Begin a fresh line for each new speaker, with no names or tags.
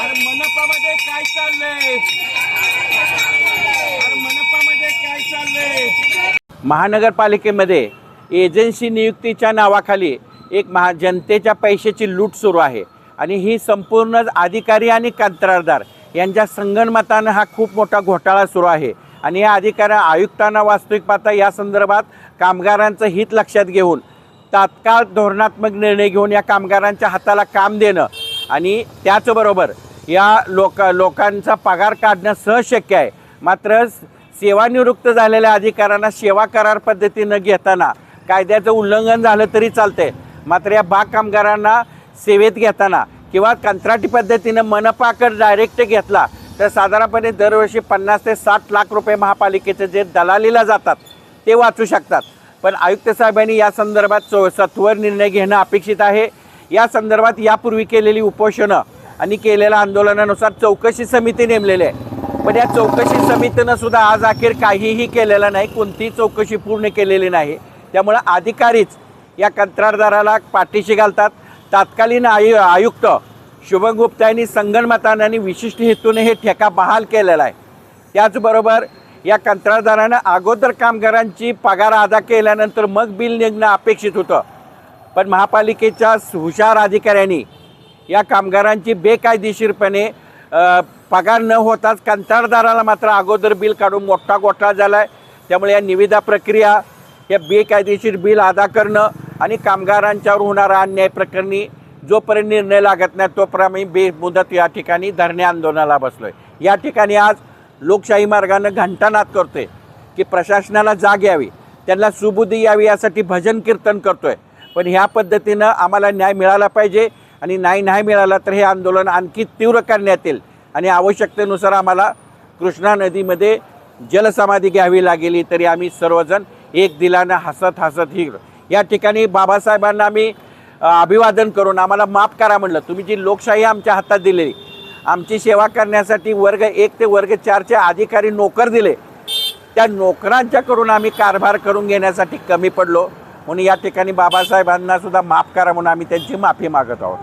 अरे मनपामध्ये काय चाललंय? अरे मनपामध्ये काय चाललंय? महानगरपालिकेमध्ये एजन्सी नियुक्तीच्या नावाखाली एक महा जनतेच्या पैशाची लूट सुरू आहे आणि ही संपूर्ण अधिकारी आणि कंत्राटदार यांच्या संगणमतानं हा खूप मोठा घोटाळा सुरू आहे. आणि या अधिकाऱ्या आयुक्तांना वास्तविक पाहता या संदर्भात कामगारांचं हित लक्षात घेऊन तात्काळ धोरणात्मक निर्णय घेऊन या कामगारांच्या हाताला काम देणं. आणि त्याचबरोबर या लोक लोकांचा पगार काढणं सहज शक्य आहे. मात्र सेवानिवृत्त झालेल्या अधिकाऱ्यांना सेवा करार पद्धतीनं घेताना कायद्याचं उल्लंघन झालं तरी चालतंय. मात्र या बाग कामगारांना सेवेत घेताना किंवा कंत्राटी पद्धतीनं मनपाकडे डायरेक्ट घेतला तर साधारणपणे दरवर्षी पन्नास ते साठ लाख रुपये महापालिकेचे जे दलालीला जातात ते वाचू शकतात. पण आयुक्त साहेबांनी या संदर्भात चो सत्वर निर्णय घेणं अपेक्षित आहे. या संदर्भात यापूर्वी केलेली उपोषणं आणि केलेल्या आंदोलनानुसार चौकशी समिती नेमलेली आहे. पण या चौकशी समितीनं सुद्धा आज अखेर काहीही केलेलं नाही कोणतीही चौकशी पूर्ण केलेली नाही. त्यामुळं अधिकारीच या कंत्राटदाराला पाठीशी घालतात. तात्कालीन आयु आयुक्त शुभम गुप्ता यांनी संगणमतानं आणि विशिष्ट हेतूने हे ठेका बहाल केलेला आहे. त्याचबरोबर या कंत्राटदारानं अगोदर कामगारांची पगार अदा केल्यानंतर मग बिल निघणं अपेक्षित होतं. पण महापालिकेच्या हुशार अधिकाऱ्यांनी या कामगारांची बेकायदेशीरपणे पगार न होताच कंत्राटदाराला मात्र अगोदर बिल काढून मोठा गोठा झाला आहे त्यामुळे या निविदा प्रक्रिया या बेकायदेशीर बिल अदा करणं आणि कामगारांच्यावर होणारा अन्याय प्रकरणी जोपर्यंत निर्णय लागत नाही तोपर्यंत आम्ही बेमुदत या ठिकाणी धरणे आंदोलनाला बसलो आहे या ठिकाणी आज लोकशाही मार्गानं घंटानाद करतोय की प्रशासनाला जाग यावी त्यांना सुबुद्धी यावी यासाठी भजन कीर्तन करतोय. पण ह्या पद्धतीनं आम्हाला न्याय मिळाला पाहिजे आणि न्याय नाही मिळाला तर हे आंदोलन आणखी तीव्र करण्यात येईल. आणि आवश्यकतेनुसार आम्हाला कृष्णा नदीमध्ये जलसमाधी घ्यावी लागेली तरी आम्ही सर्वजण एक दिलानं हसत हसत ही या ठिकाणी बाबासाहेबांना आम्ही अभिवादन करून आम्हाला माफ करा म्हणलं. तुम्ही जी लोकशाही आमच्या हातात दिलेली आमची सेवा करण्यासाठी वर्ग एक ते वर्ग चारचे अधिकारी नोकर दिले. त्या नोकरांच्याकडून आम्ही कारभार करून घेण्यासाठी कमी पडलो. म्हणून या ठिकाणी बाबासाहेबांना सुद्धा माफ करा म्हणून आम्ही त्यांची माफी मागत आहोत.